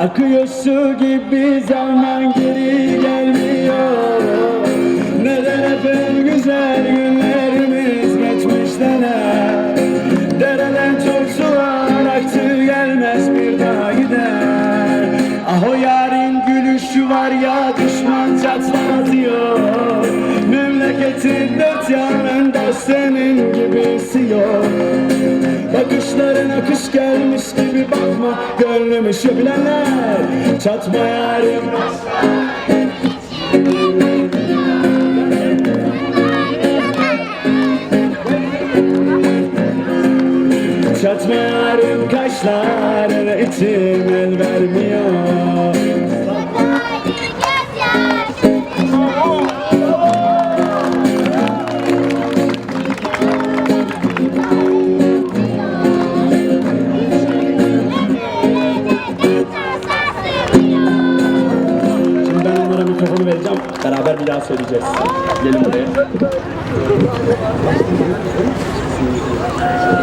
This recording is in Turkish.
Akıyor su gibi zaman geri gelmiyor. Neden hep güzel günlerimiz geçmiş denen Dereden çok sular aktı gelmez bir daha gider. Ah o yarın gülüşü var ya düşman çatlatıyor senin gibisi yok Bakışlarına kış gelmiş gibi bakma Gönlümü şu bilenler Çatma yarim Çatma yarim kaşlarına içim el vermiyor mikrofonu vereceğim. Beraber bir daha söyleyeceğiz. Gelin buraya.